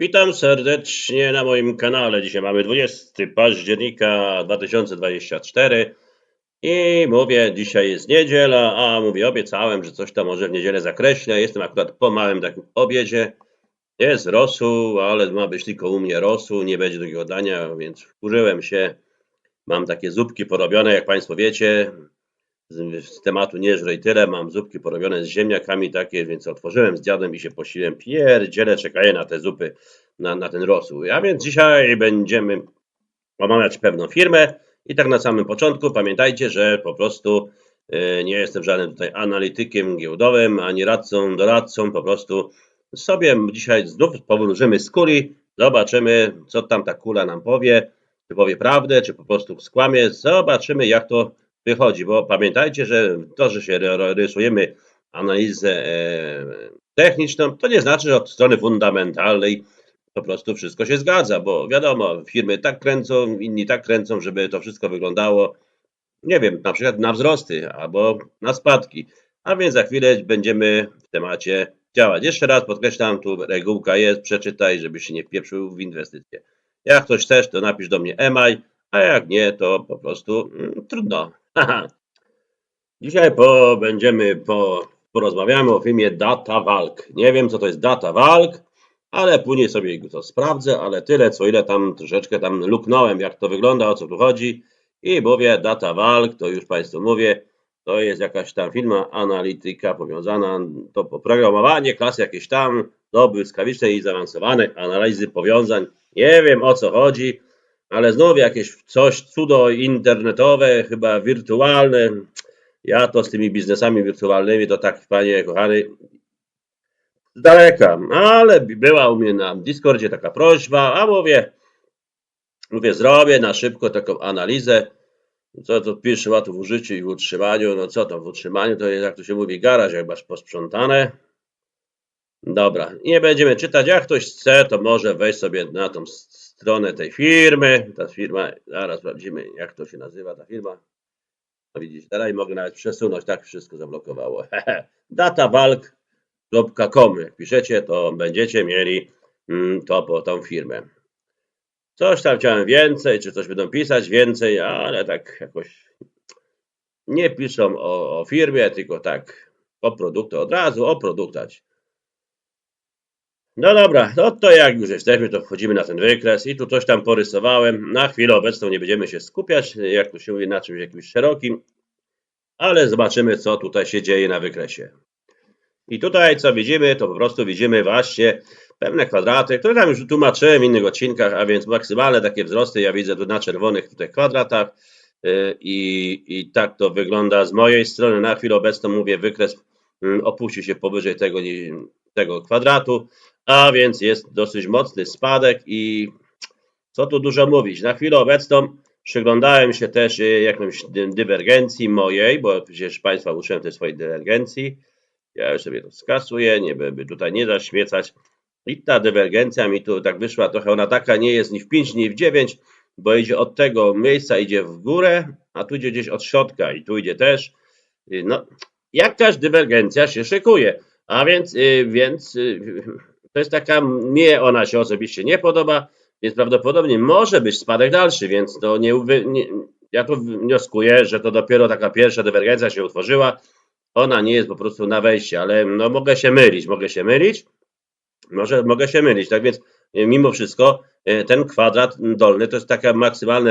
Witam serdecznie na moim kanale. Dzisiaj mamy 20 października 2024 i mówię, dzisiaj jest niedziela, a mówię, obiecałem, że coś tam może w niedzielę zakreślę. Jestem akurat po małym takim obiedzie. Jest rosół, ale ma być tylko u mnie rosół, nie będzie drugiego dania, więc wkurzyłem się. Mam takie zupki porobione, jak Państwo wiecie. Z, z tematu nie żrej tyle, mam zupki porobione z ziemniakami takie, więc otworzyłem, zjadłem i się posiłem. Pierdziele, czekaję na te zupy, na, na ten rosół. A więc dzisiaj będziemy omawiać pewną firmę i tak na samym początku pamiętajcie, że po prostu y, nie jestem żadnym tutaj analitykiem giełdowym, ani radcą, doradcą, po prostu sobie dzisiaj znów powróżymy z kuli, zobaczymy, co tam ta kula nam powie, czy powie prawdę, czy po prostu skłamie, zobaczymy, jak to wychodzi, bo pamiętajcie, że to, że się ry- rysujemy analizę e, techniczną, to nie znaczy, że od strony fundamentalnej po prostu wszystko się zgadza, bo wiadomo, firmy tak kręcą, inni tak kręcą, żeby to wszystko wyglądało, nie wiem, na przykład na wzrosty albo na spadki. A więc za chwilę będziemy w temacie działać. Jeszcze raz podkreślam, tu regułka jest, przeczytaj, żeby się nie wpieprzył w inwestycje. Jak ktoś chcesz, to napisz do mnie emaj, a jak nie, to po prostu mm, trudno. Dzisiaj po, będziemy po, porozmawiamy o filmie Data Walk. Nie wiem, co to jest Data Walk, ale później sobie to sprawdzę, ale tyle, co ile tam troszeczkę tam luknąłem, jak to wygląda, o co tu chodzi. I mówię, Data Walk, to już Państwu mówię, to jest jakaś tam firma analityka powiązana, to oprogramowanie, klasy jakieś tam, do błyskawicznej i zaawansowanej analizy powiązań. Nie wiem, o co chodzi, ale znów jakieś coś cudo internetowe, chyba wirtualne. Ja to z tymi biznesami wirtualnymi to tak, panie kochany, z daleka, ale była u mnie na Discordzie taka prośba, a mówię, mówię, zrobię na szybko taką analizę, co to pisze łatwo w użyciu i w utrzymaniu, no co tam w utrzymaniu, to jest jak to się mówi, garaż jak masz posprzątane. Dobra, nie będziemy czytać, jak ktoś chce, to może wejść sobie na tą stronę tej firmy, ta firma, zaraz sprawdzimy, jak to się nazywa ta firma. No widzicie, teraz mogę nawet przesunąć, tak wszystko zablokowało. datavalk.com Jak piszecie, to będziecie mieli mm, to po tą firmę. Coś tam chciałem więcej, czy coś będą pisać więcej, ale tak jakoś nie piszą o, o firmie, tylko tak o produktu od razu, o produktać. No dobra, no to jak już jesteśmy, to wchodzimy na ten wykres i tu coś tam porysowałem. Na chwilę obecną nie będziemy się skupiać, jak to się mówi, na czymś jakimś szerokim, ale zobaczymy, co tutaj się dzieje na wykresie. I tutaj, co widzimy, to po prostu widzimy właśnie pewne kwadraty, które tam już tłumaczyłem w innych odcinkach, a więc maksymalne takie wzrosty ja widzę tu na czerwonych tutaj kwadratach yy, i, i tak to wygląda z mojej strony. Na chwilę obecną mówię, wykres mm, opuścił się powyżej tego, tego kwadratu, a więc jest dosyć mocny spadek i co tu dużo mówić. Na chwilę obecną przyglądałem się też y, jakąś dy- dywergencji mojej, bo przecież Państwa uczyłem tej swojej dywergencji. Ja już sobie to skasuję, nie by tutaj nie zaśmiecać. I ta dywergencja mi tu tak wyszła trochę, ona taka nie jest ni w 5, ni w 9, bo idzie od tego miejsca, idzie w górę, a tu idzie gdzieś od środka i tu idzie też. No, jakaś dywergencja się szykuje. A więc, y, więc y, to jest taka, mnie ona się osobiście nie podoba, więc prawdopodobnie może być spadek dalszy, więc to nie, nie ja tu wnioskuję, że to dopiero taka pierwsza dywergencja się utworzyła. Ona nie jest po prostu na wejście, ale no mogę się mylić, mogę się mylić. Może mogę się mylić, tak więc e, mimo wszystko e, ten kwadrat dolny to jest taka maksymalna,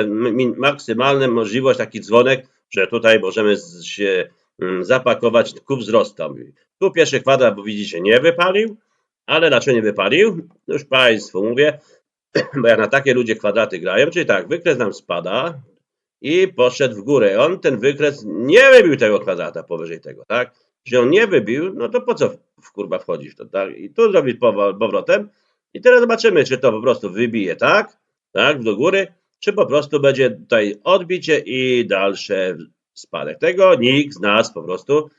maksymalna możliwość, taki dzwonek, że tutaj możemy się mm, zapakować ku wzrostom. Tu pierwszy kwadrat, bo widzicie, nie wypalił, ale dlaczego nie wypalił? Już Państwu mówię, bo jak na takie ludzie kwadraty grają, czyli tak, wykres nam spada i poszedł w górę. On ten wykres nie wybił tego kwadrata powyżej tego, tak? Że on nie wybił, no to po co w kurwa wchodzisz to, tak? I tu zrobić powrotem i teraz zobaczymy, czy to po prostu wybije, tak? Tak, do góry, czy po prostu będzie tutaj odbicie i dalszy spadek. Tego nikt z nas po prostu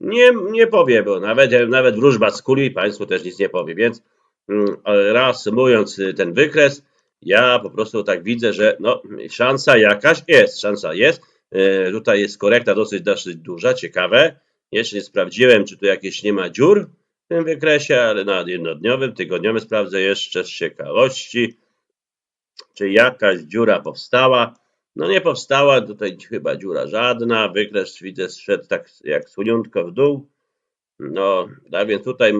nie, nie powie, bo nawet, nawet wróżba z kuli Państwu też nic nie powie, więc mm, reasumując y, ten wykres, ja po prostu tak widzę, że no, szansa jakaś jest, szansa jest. E, Tutaj jest korekta dosyć, dosyć duża, ciekawe. Jeszcze nie sprawdziłem, czy tu jakieś nie ma dziur w tym wykresie, ale na jednodniowym, tygodniowym sprawdzę jeszcze z ciekawości, czy jakaś dziura powstała. No nie powstała, tutaj chyba dziura żadna, wykres widzę szedł tak jak słoniątko w dół. No, tak więc tutaj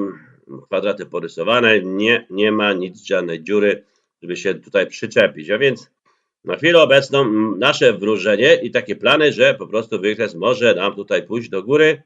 kwadraty porysowane, nie, nie ma nic, żadnej dziury, żeby się tutaj przyczepić. A więc na chwilę obecną nasze wróżenie i takie plany, że po prostu wykres może nam tutaj pójść do góry.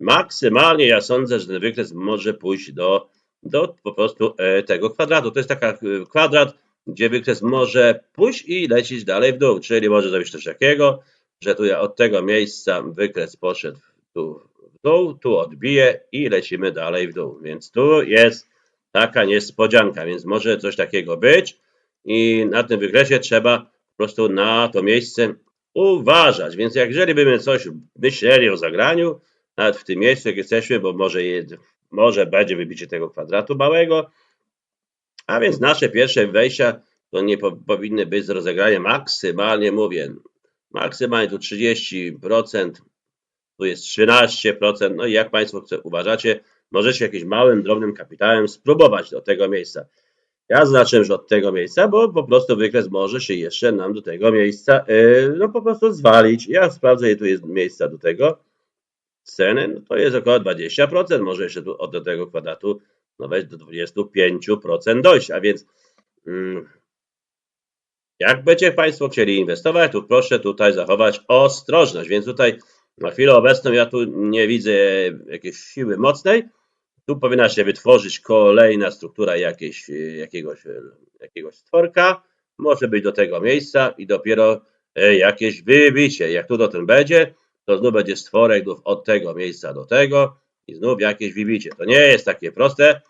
Maksymalnie ja sądzę, że ten wykres może pójść do, do po prostu e, tego kwadratu. To jest taka e, kwadrat, gdzie wykres może pójść i lecieć dalej w dół, czyli może zrobić coś takiego, że tu ja od tego miejsca wykres poszedł tu w dół, tu odbije i lecimy dalej w dół. Więc tu jest taka niespodzianka, więc może coś takiego być i na tym wykresie trzeba po prostu na to miejsce uważać. Więc jak jeżeli byśmy coś myśleli o zagraniu, nawet w tym miejscu, jak jesteśmy, bo może, może będzie wybicie tego kwadratu małego, a więc nasze pierwsze wejścia to nie po, powinny być z rozegrania maksymalnie, mówię, maksymalnie tu 30%, tu jest 13%, no i jak Państwo uważacie, możecie jakimś małym, drobnym kapitałem spróbować do tego miejsca. Ja zaznaczyłem, że od tego miejsca, bo po prostu wykres może się jeszcze nam do tego miejsca, yy, no po prostu zwalić. Ja sprawdzę, ile tu jest miejsca do tego ceny, no to jest około 20%, może jeszcze tu od tego kwadratu no weź do 25% dojść, a więc mm, jak będziecie Państwo chcieli inwestować, to proszę tutaj zachować ostrożność, więc tutaj na chwilę obecną ja tu nie widzę jakiejś siły mocnej, tu powinna się wytworzyć kolejna struktura jakieś, jakiegoś, jakiegoś stworka, może być do tego miejsca i dopiero e, jakieś wybicie. Jak tu do tym będzie, to znów będzie stworek od tego miejsca do tego i znów jakieś wybicie. To nie jest takie proste,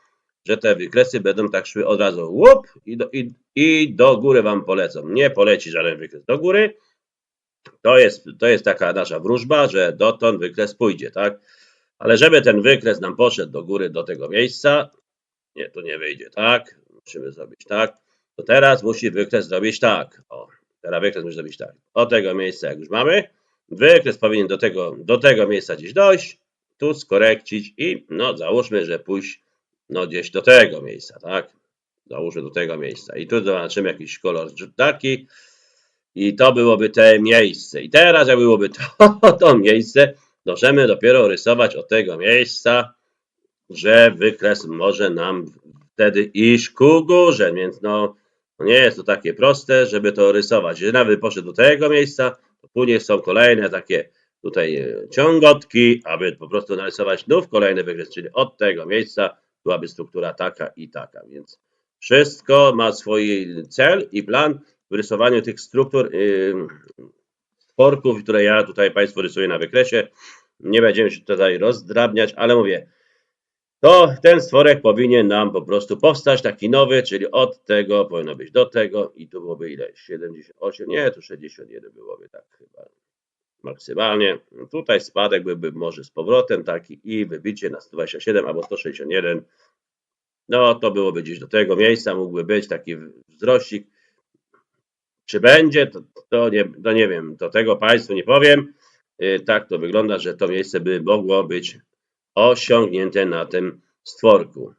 że te wykresy będą tak szły od razu łup i do, i, i do góry wam polecą. Nie poleci żaden wykres do góry. To jest, to jest taka nasza wróżba, że dotąd wykres pójdzie, tak? Ale żeby ten wykres nam poszedł do góry, do tego miejsca, nie, to nie wyjdzie tak, musimy zrobić tak, to teraz musi wykres zrobić tak. O, teraz wykres musi zrobić tak. Od tego miejsca, jak już mamy, wykres powinien do tego, do tego miejsca gdzieś dojść, tu skorekcić i no załóżmy, że pójść no gdzieś do tego miejsca, tak? Załóżmy do tego miejsca. I tu zobaczymy jakiś kolor taki i to byłoby te miejsce. I teraz jak byłoby to, to miejsce, możemy dopiero rysować od tego miejsca, że wykres może nam wtedy iść ku górze, więc no, nie jest to takie proste, żeby to rysować. Jeżeli nawet poszedł do tego miejsca, to później są kolejne takie tutaj ciągotki, aby po prostu narysować znów kolejny wykres, czyli od tego miejsca byłaby struktura taka i taka, więc wszystko ma swój cel i plan w rysowaniu tych struktur yy, stworków, które ja tutaj Państwu rysuję na wykresie. Nie będziemy się tutaj rozdrabniać, ale mówię, to ten stworek powinien nam po prostu powstać taki nowy, czyli od tego powinno być do tego i tu byłoby ile? 78, nie, tu 61 byłoby tak chyba maksymalnie. Tutaj spadek byłby może z powrotem taki i wybicie na 127 albo 161. No to byłoby gdzieś do tego miejsca, mógłby być taki wzrościk. Czy będzie, to, to, nie, to nie wiem, to tego Państwu nie powiem. Y, tak to wygląda, że to miejsce by mogło być osiągnięte na tym stworku.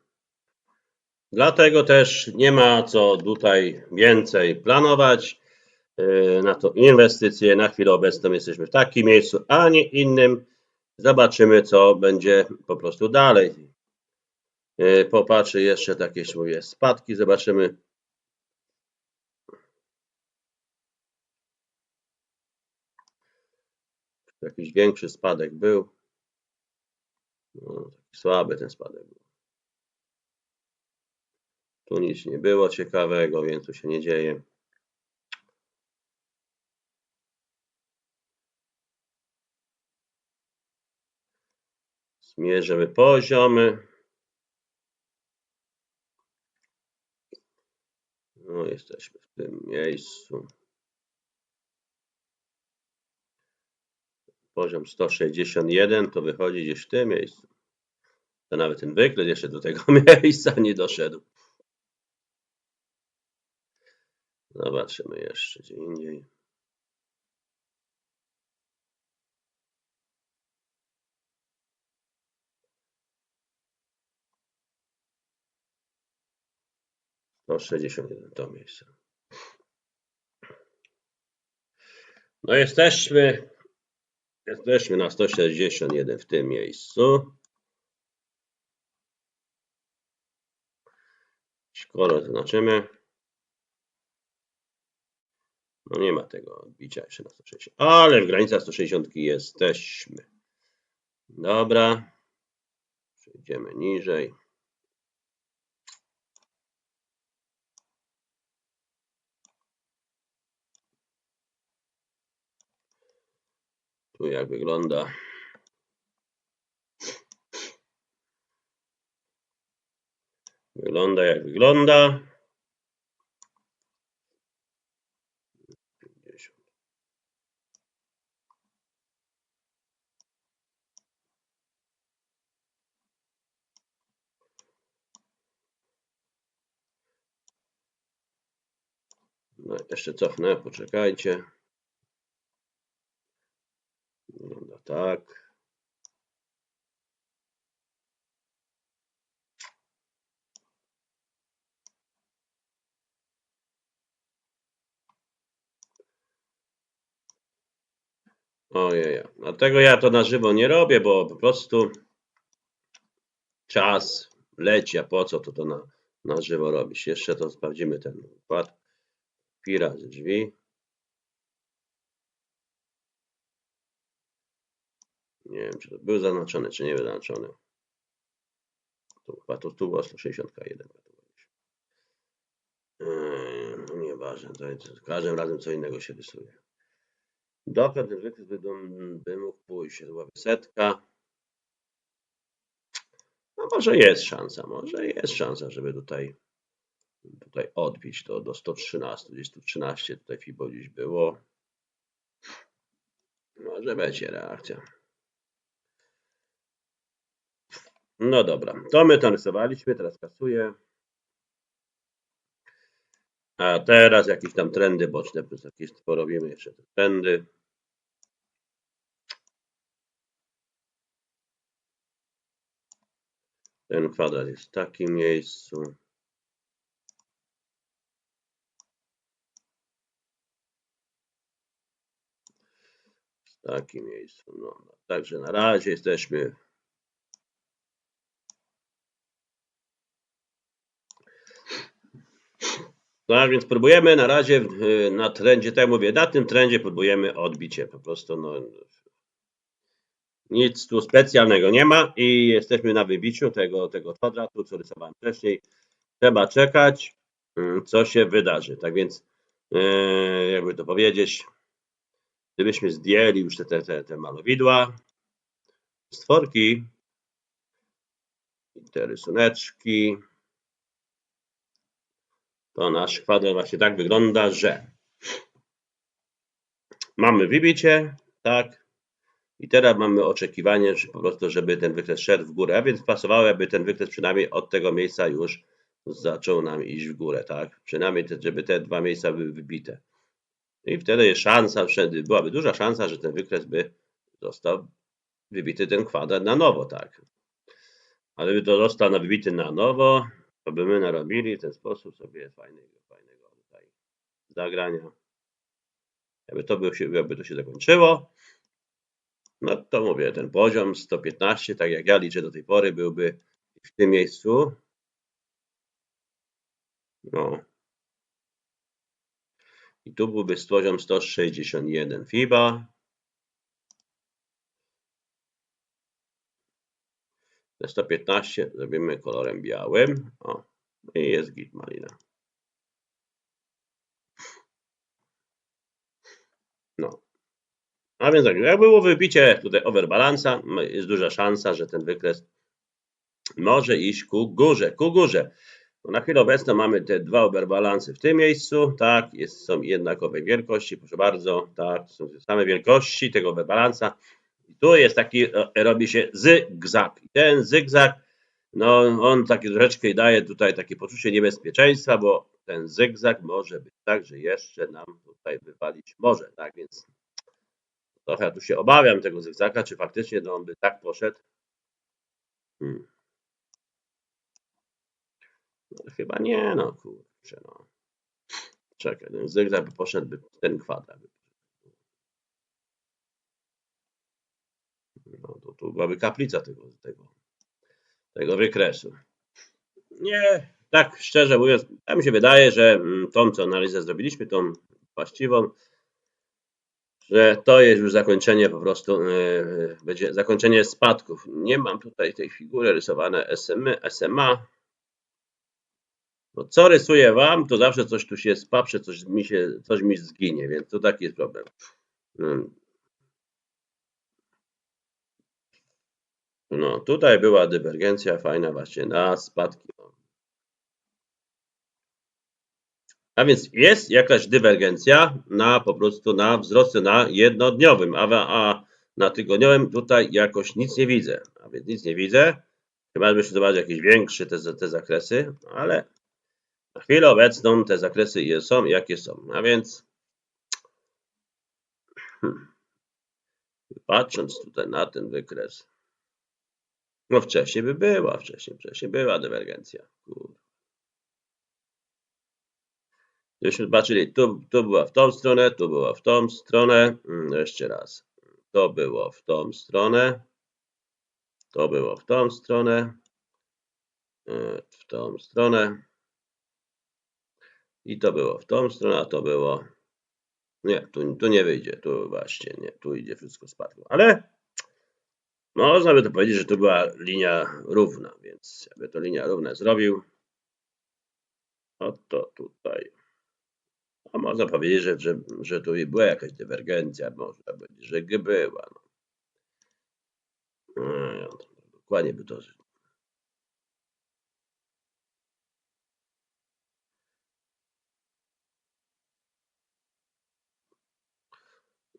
Dlatego też nie ma co tutaj więcej planować. E, na to inwestycje. Na chwilę obecną jesteśmy w takim miejscu, a nie innym. Zobaczymy, co będzie po prostu dalej. E, popatrzę jeszcze takie mówię, spadki, zobaczymy. Jakiś większy spadek był. No, słaby ten spadek był. Tu nic nie było ciekawego, więc tu się nie dzieje. Zmierzymy poziomy. No, jesteśmy w tym miejscu. Poziom 161 to wychodzi gdzieś w tym miejscu. To nawet ten wykres jeszcze do tego miejsca nie doszedł. Zobaczymy jeszcze gdzie indziej. 161 to miejsce. No jesteśmy, jesteśmy na 161 w tym miejscu. Kolor zaznaczymy. No nie ma tego odbicia jeszcze na 160, ale w granicach 160 jesteśmy. Dobra. Przejdziemy niżej. Tu jak wygląda. Wygląda jak wygląda. 50. No, jeszcze cofnę, poczekajcie. Wygląda tak. Ojej, dlatego ja to na żywo nie robię, bo po prostu czas leci, a po co to to na, na żywo robić? Jeszcze to sprawdzimy ten układ. Pi drzwi. Nie wiem, czy to był zaznaczony, czy nie był zaznaczony. To chyba to tu było 161. Yy, No nieważne, to jest, każdym razem co innego się rysuje. Dokąd ten wykres by, by mógł pójść? Byłaby setka. No może jest szansa, może jest szansa, żeby tutaj, tutaj odbić to do 113, gdzieś tu 13 tutaj FIBO gdzieś było. Może będzie reakcja. No dobra, to my to rysowaliśmy, teraz kasuję. A teraz jakieś tam trendy boczne, jakieś porobimy jeszcze te trendy. Ten kwadrat jest w takim miejscu. W takim miejscu. No. Także na razie jesteśmy A więc próbujemy na razie y, na trendzie, tak jak mówię, na tym trendzie próbujemy odbicie. Po prostu no, nic tu specjalnego nie ma i jesteśmy na wybiciu tego, tego kwadratu, co rysowałem wcześniej. Trzeba czekać, y, co się wydarzy. Tak więc, y, jakby to powiedzieć, gdybyśmy zdjęli już te, te, te, te malowidła, stworki, te rysuneczki, to nasz kwadrat właśnie tak wygląda, że mamy wybicie, tak, i teraz mamy oczekiwanie, że po prostu, żeby ten wykres szedł w górę, a więc pasowało, aby ten wykres przynajmniej od tego miejsca już zaczął nam iść w górę, tak, przynajmniej te, żeby te dwa miejsca były wybite. I wtedy jest szansa, byłaby duża szansa, że ten wykres by został wybity ten kwadrat na nowo, tak. Ale by to został wybity na nowo, to by my narobili w ten sposób sobie fajnego, fajnego tutaj zagrania. Jakby to, by się, jakby to się zakończyło, no to mówię, ten poziom 115, tak jak ja liczę do tej pory, byłby w tym miejscu. No. I tu byłby poziom 161 FIBA. Te 115 zrobimy kolorem białym. O, i jest git malina. No. A więc tak, jak było wybicie tutaj overbalansa, jest duża szansa, że ten wykres może iść ku górze, ku górze. Bo na chwilę obecną mamy te dwa overbalansy w tym miejscu, tak, jest, są jednakowej wielkości, proszę bardzo, tak, są same wielkości tego overbalansa. I tu jest taki, e, robi się zygzak. I ten zygzak, no on taki troszeczkę daje tutaj takie poczucie niebezpieczeństwa, bo ten zygzak może być tak, że jeszcze nam tutaj wywalić może, tak, więc trochę tu się obawiam tego zygzaka, czy faktycznie no, on by tak poszedł. Hmm. No, chyba nie, no kur. kurczę, no. Czekaj, ten zygzak by poszedłby w ten kwadrat. No to tu byłaby kaplica tego, tego, tego wykresu. Nie, tak szczerze mówiąc, ja mi się wydaje, że mm, tą, co analizę zrobiliśmy, tą właściwą, że to jest już zakończenie po prostu, yy, będzie zakończenie spadków. Nie mam tutaj tej figury rysowane SM, SMA, bo co rysuję wam, to zawsze coś tu się spaprze, coś mi się, coś mi zginie, więc to taki jest problem. Mm. No, tutaj była dywergencja fajna właśnie na spadki. A więc jest jakaś dywergencja na po prostu na wzrosty na jednodniowym, a, a na tygodniowym tutaj jakoś nic nie widzę. A więc nic nie widzę. Chyba byśmy zobaczyć jakieś większe te, te zakresy, ale na chwilę obecną te zakresy są jakie są. A więc hmm, patrząc tutaj na ten wykres, no wcześniej by była, wcześniej, wcześniej była dywergencja. Kur- Gdybyśmy zobaczyli, tu, tu była w tą stronę, tu była w tą stronę. Mm, Jeszcze raz. To było w tą stronę. To było w tą stronę. e, W tą stronę. I to było w tą stronę, a to było. Nie, tu, tu nie wyjdzie. Tu właśnie nie. Tu idzie wszystko spadło. Ale można by to powiedzieć, że tu była linia równa, więc jakby to linia równa zrobił. Oto tutaj. A można powiedzieć, że, że, że tu była jakaś dywergencja, można powiedzieć, że g- była. No. No, dokładnie by to.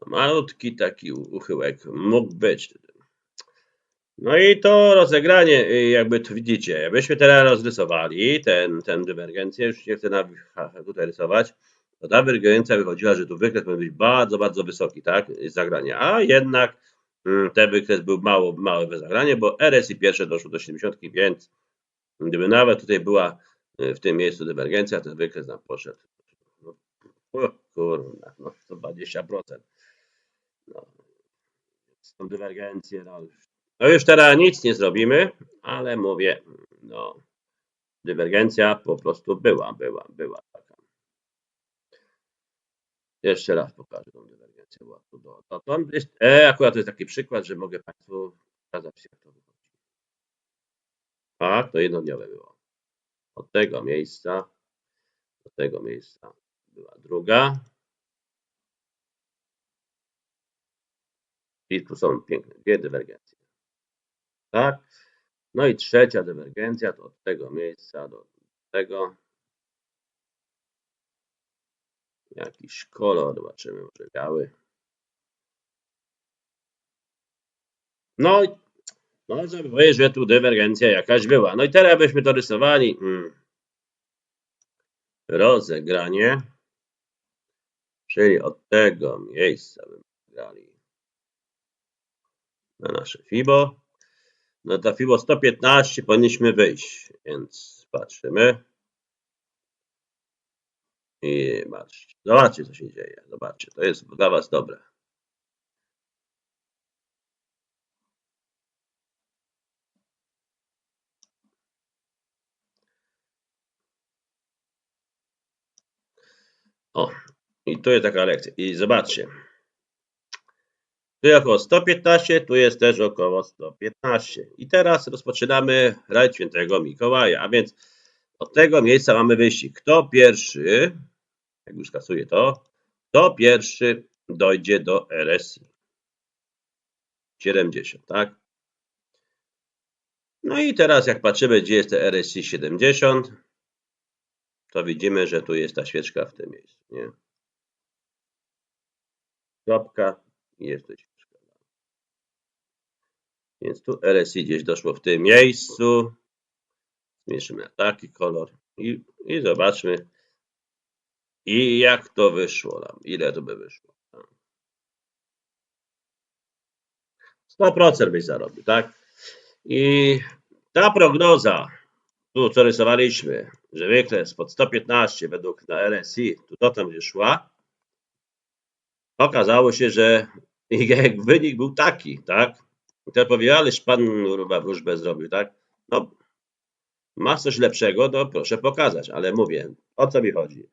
No, malutki taki uchyłek mógł być. No i to rozegranie, y, jakby tu widzicie, jakbyśmy teraz rozrysowali ten, tę dywergencję, już nie chcę na, tutaj rysować, to ta dywergencja wychodziła, że tu wykres powinien być bardzo, bardzo wysoki, tak, zagranie, a jednak mm, ten wykres był mało, małe bez zagrania, bo RSI pierwsze doszło do 70, więc gdyby nawet tutaj była y, w tym miejscu dywergencja, ten wykres nam poszedł. No, kurwa, no to 20%. No, z tą dywergencję, no, no już teraz nic nie zrobimy, ale mówię, no, dywergencja po prostu była, była, była taka. Jeszcze raz pokażę tą dywergencję. Była tu do, to jest, e, akurat to jest taki przykład, że mogę Państwu pokazać, jak to wychodzi. Tak, to jednodniowe było. Od tego miejsca do tego miejsca była druga. I tu są piękne dwie dywergencje. Tak. No i trzecia dywergencja to od tego miejsca do tego. Jakiś kolor, zobaczymy, może biały. No i można by powiedzieć, że tu dywergencja jakaś była. No i teraz byśmy to rysowali. Mm. Rozegranie. Czyli od tego miejsca bym grali na nasze FIBO. No to FIBO 115 powinniśmy wyjść, więc patrzymy. I patrzcie, zobaczcie co się dzieje. Zobaczcie, to jest dla Was dobre. O, i tu jest taka lekcja. I zobaczcie. Tu jest około 115, tu jest też około 115. I teraz rozpoczynamy rajd świętego Mikołaja. A więc od tego miejsca mamy wyścig. Kto pierwszy, jak już kasuję to, kto pierwszy dojdzie do RSI? 70, tak? No i teraz jak patrzymy, gdzie jest te RSI 70, to widzimy, że tu jest ta świeczka w tym miejscu, nie? Kropka i jest tu świeczka. Więc tu RSI gdzieś doszło w tym miejscu. Zmieszymy na taki kolor i, i zobaczmy i jak to wyszło nam. Ile to by wyszło. 100% byś zarobił, tak? I ta prognoza tu co rysowaliśmy, że wykres pod 115 według na RSI, tu tam będzie szła, okazało się, że wynik był taki, tak? I to powie, ależ pan kurwa wróżbę zrobił, tak? No, masz coś lepszego, to proszę pokazać, ale mówię, o co mi chodzi?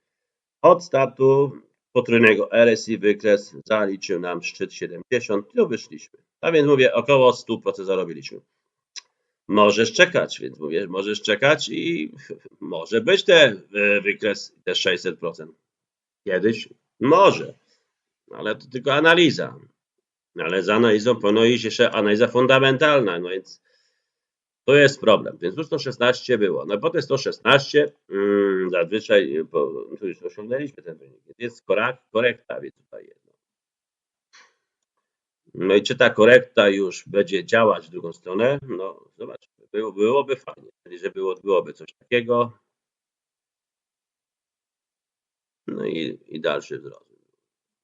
Od startu potrójnego RSI wykres zaliczył nam szczyt 70, tu wyszliśmy. A więc mówię, około 100% zarobiliśmy. Możesz czekać, więc mówię, możesz czekać i może być te e, wykres te 600%. Kiedyś może, ale to tylko analiza. Ale za analizą powinno iść jeszcze analiza fundamentalna, no więc to jest problem. Więc tu 116 było. No potem 116, mm, zazwyczaj bo, tu już osiągnęliśmy ten wynik. Jest korek- korekta, więc tutaj jest. no. I czy ta korekta już będzie działać w drugą stronę? No zobacz, było, byłoby fajnie, czyli że było, byłoby coś takiego. No i, i dalszy wzrost.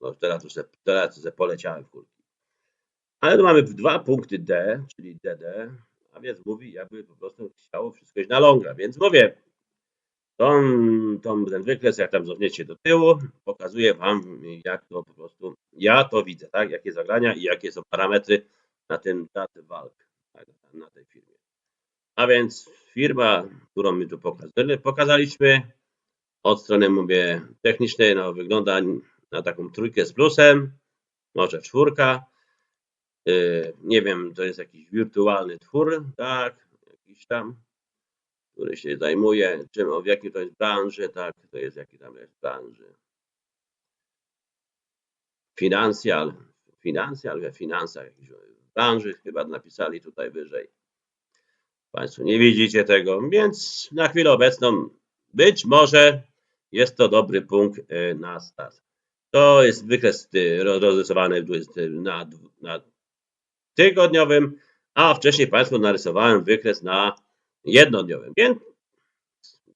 No teraz już teraz poleciałem w górki. Ale tu mamy dwa punkty D, czyli DD, a więc mówi, jakby po prostu chciało wszystko iść na longa. Więc mówię, tą, tą, ten wykres, jak tam cofniecie do tyłu, pokazuje Wam, jak to po prostu, ja to widzę, tak, jakie zagrania i jakie są parametry na tym daty walk, tak, na tej firmie. A więc firma, którą my tu pokazali, pokazaliśmy, od strony, mówię, technicznej, no wygląda na taką trójkę z plusem, może czwórka, nie wiem, to jest jakiś wirtualny twór, tak, jakiś tam, który się zajmuje, czym, w jakiej to jest branży, tak, to jest jaki tam jest branży. Finansjal, finansjal, we finansach, jakiejś branży chyba napisali tutaj wyżej. Państwo nie widzicie tego, więc na chwilę obecną być może jest to dobry punkt yy, na start. To jest wykres yy, rozrysowany na, na tygodniowym, a wcześniej Państwu narysowałem wykres na jednodniowym. Więc,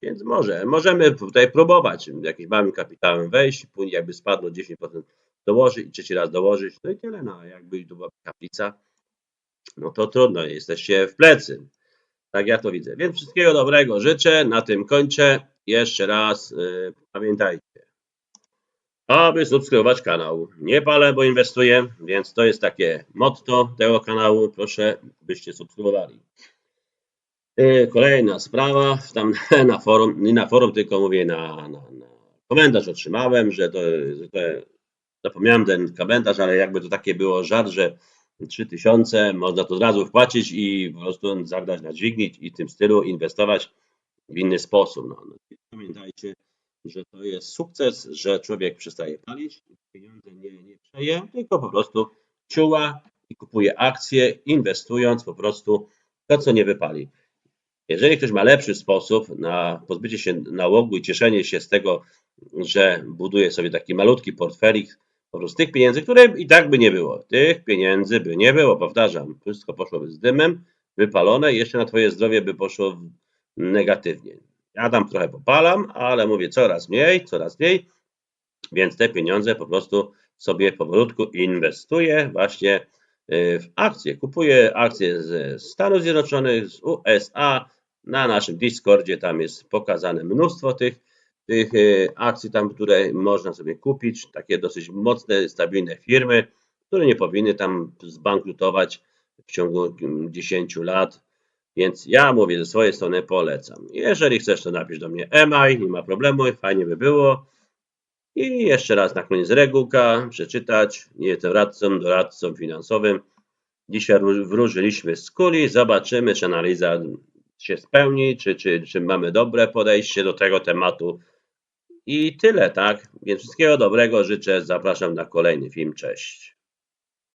więc może, możemy tutaj próbować jakimś małym kapitałem wejść, później jakby spadło 10% dołożyć i trzeci raz dołożyć, no i tyle, no jakby to była kaplica, no to trudno, jesteście w plecy. Tak ja to widzę. Więc wszystkiego dobrego życzę, na tym kończę. Jeszcze raz yy, pamiętajcie, aby subskrybować kanał. Nie palę, bo inwestuję, więc to jest takie motto tego kanału. Proszę, byście subskrybowali. Yy, Kolejna sprawa, tam na forum, nie na forum, tylko mówię na, na, na komentarz otrzymałem, że to, że to zapomniałem ten komentarz, ale jakby to takie było żart, że 3000 można to od razu wpłacić i po prostu zagrać na dźwigni i w tym stylu inwestować w inny sposób. No. Pamiętajcie, że to jest sukces, że człowiek przestaje palić, pieniądze nie, nie przeje, tylko po prostu ciuła i kupuje akcje, inwestując po prostu to, co nie wypali. Jeżeli ktoś ma lepszy sposób na pozbycie się nałogu i cieszenie się z tego, że buduje sobie taki malutki portfelik, po prostu tych pieniędzy, które i tak by nie było. Tych pieniędzy by nie było, powtarzam. Wszystko poszłoby z dymem, wypalone i jeszcze na Twoje zdrowie by poszło negatywnie. Ja tam trochę popalam, ale mówię coraz mniej, coraz mniej, więc te pieniądze po prostu sobie powolutku inwestuję właśnie y, w akcje. Kupuję akcje ze Stanów Zjednoczonych, z USA. Na naszym Discordzie tam jest pokazane mnóstwo tych, tych y, akcji, tam, które można sobie kupić. Takie dosyć mocne, stabilne firmy, które nie powinny tam zbankrutować w ciągu 10 lat. Więc ja mówię ze swojej strony polecam. Jeżeli chcesz, to napisz do mnie EMAI, nie ma problemu, fajnie by było. I jeszcze raz na koniec regułka, przeczytać. Nie jestem radcą, doradcą finansowym. Dzisiaj wróżyliśmy z kuli, zobaczymy, czy analiza się spełni, czy, czy, czy mamy dobre podejście do tego tematu. I tyle, tak? Więc wszystkiego dobrego życzę. Zapraszam na kolejny film. Cześć.